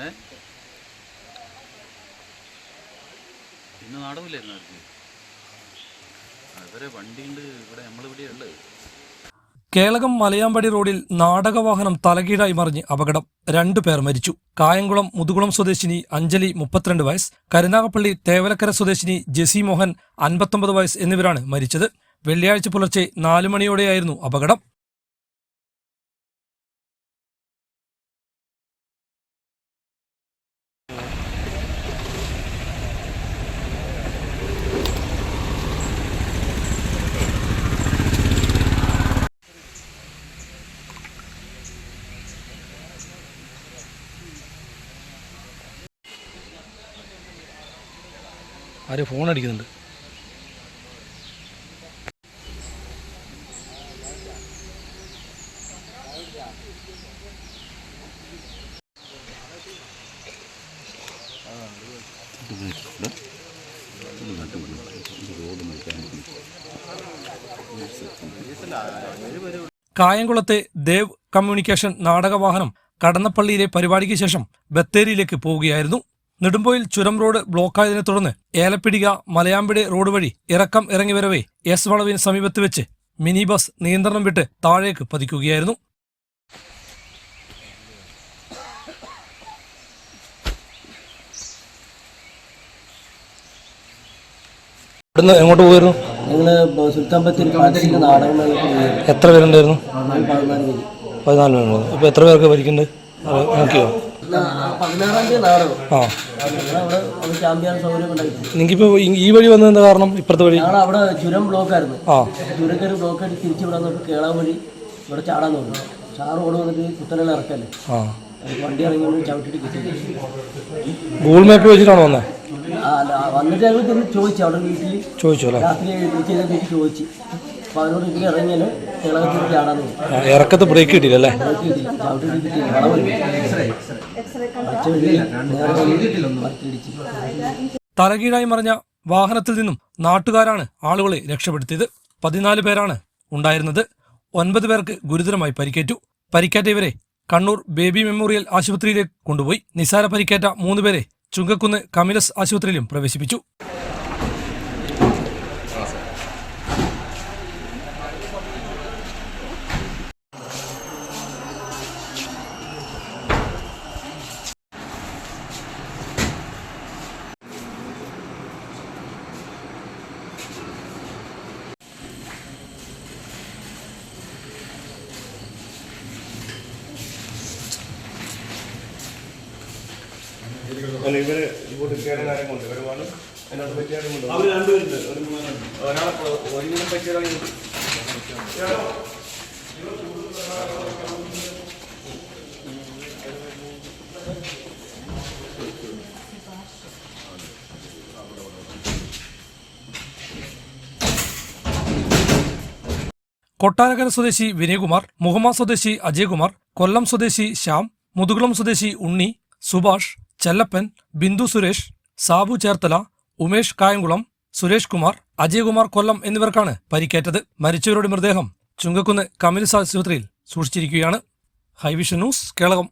ഏ ഇന്ന് നാടകമില്ലായിരുന്നു അവർക്ക്. അവരെ വണ്ടിയുണ്ട് ഇവിടെ നമ്മളിവിടെ ഉള്ളത്. കേളകം മലയാമ്പടി റോഡിൽ നാടകവാഹനം തലകീഴായി മറിഞ്ഞ് അപകടം. രണ്ടു പേർ മരിച്ചു. കായംകുളം മുതുകുളം സ്വദേശിനി അഞ്ജലി മുപ്പത്തിരണ്ട് വയസ്സ് കരുനാഗപ്പള്ളി തേവലക്കര സ്വദേശിനി ജെസി മോഹൻ അൻപത്തൊമ്പത് വയസ്സ് എന്നിവരാണ് മരിച്ചത്. വെള്ളിയാഴ്ച പുലർച്ചെ നാലു മണിയോടെയായിരുന്നു അപകടം. ആര് ഫോൺ അടിക്കുന്നുണ്ട്. കായംകുളത്തെ ദേവ് കമ്മ്യൂണിക്കേഷൻ നാടകവാഹനം കടന്നപ്പള്ളിയിലെ പരിപാടിക്ക് ശേഷം ബത്തേരിയിലേക്ക് പോവുകയായിരുന്നു നെടുമ്പോയിൽ ചുരം റോഡ് ബ്ലോക്കായതിനെ തുടർന്ന് ഏലപ്പിടിക മലയാമ്പിടി റോഡ് വഴി ഇറക്കം ഇറങ്ങി വരവേ എസ് വളവിന് സമീപത്ത് വെച്ച് മിനി ബസ് നിയന്ത്രണം വിട്ട് താഴേക്ക് പതിക്കുകയായിരുന്നു. ഇവിടുന്ന് എങ്ങോട്ട് പോയിരുന്നു? സുൽത്താൻ ബത്തേരി പാലസിന്റെ എത്ര പേരുണ്ടായിരുന്നു? പതിനാല് പേര് അപ്പൊ അപ്പോൾ എത്ര പേർക്ക് പരിക്കുണ്ട് അത് നോക്കിയോ പതിനാറാം തീയതി നാടകം. ആ. ചാമ്പ്യൻ സൗകര്യം നിങ്ങൾക്കിപ്പോൾ ഈ വഴി വന്നതിന്റെ കാരണം ഇപ്പുറത്തെ വഴി? ഞങ്ങൾ അവിടെ ചുരം ബ്ലോക്ക് ആയിരുന്നു. ആ. ചുരം കയറി ബ്ലോക്ക് ആയിട്ട് തിരിച്ചു വിടാൻ നോക്കി കേളാൻ വഴി ഇവിടെ ചാടാൻ നോക്കി ചാറ് ഓട് വന്നിട്ട് കുത്തനെല്ലാം ഇറക്കല്ലേ? ആ. വണ്ടി ഇറങ്ങി ചവിട്ടിട്ട് കിട്ടി ഗൂഗിൾ മാപ്പ് വെച്ചിട്ടാണോ വന്നത് ആ അല്ല വന്നിട്ട് ഞങ്ങൾ ചോദിച്ചു. അവിടെ വീട്ടിൽ ചോദിച്ചു അല്ലേ? രാത്രി വിളിച്ച് വീട്ടിൽ ചോദിച്ചു. അപ്പോൾ അവരോട് ഇതിൽ ഇറങ്ങിയാൽ കേളകത്തിൽ ചാടാൻ ഇറക്കത്ത് ബ്രേക്ക് കിട്ടിയില്ലല്ലേ ബ്രേക്ക് കിട്ടിയില്ല. ചവിട്ടിട്ട് കിട്ടിയില്ല. തലകീഴായി മറിഞ്ഞ വാഹനത്തിൽ നിന്നും നാട്ടുകാരാണ് ആളുകളെ രക്ഷപ്പെടുത്തിയത്. പതിനാല് പേരാണ് ഉണ്ടായിരുന്നത്. ഒൻപത് പേർക്ക് ഗുരുതരമായി പരിക്കേറ്റു. പരിക്കേറ്റ ഇവരെ കണ്ണൂർ ബേബി മെമ്മോറിയൽ ആശുപത്രിയിലേക്ക് കൊണ്ടുപോയി. നിസാര പരിക്കേറ്റ മൂന്ന് പേരെ ചുങ്കക്കുന്ന് കമിലസ് ആശുപത്രിയിലും പ്രവേശിപ്പിച്ചു. അല്ല ഇവർ ഇങ്ങോട്ട് ആരും കൊണ്ട് വരുവാണ്. അതിനകത്ത് പറ്റിയാലും കൊണ്ട് അവർ രണ്ടുപേരുണ്ട് ഒരു മൂന്നെണ്ണം ഒരാളെ ഒരുവിധം പറ്റിയതായി കൊട്ടാരക്കര സ്വദേശി വിനയകുമാർ മുഹമ്മദ് സ്വദേശി അജയ്കുമാർ കൊല്ലം സ്വദേശി ശ്യാം മുതുകുളം സ്വദേശി ഉണ്ണി സുഭാഷ് ചെല്ലപ്പൻ ബിന്ദു സുരേഷ് സാബു ചേർത്തല ഉമേഷ് കായംകുളം സുരേഷ് കുമാർ അജയകുമാർ കൊല്ലം എന്നിവർക്കാണ് പരിക്കേറ്റത്. മരിച്ചവരുടെ മൃതദേഹം ചുങ്കക്കുന്ന് കമ്മ്യൂണിസ്റ്റ് ആശുപത്രിയിൽ സൂക്ഷിച്ചിരിക്കുകയാണ്. High vision news Kelakam.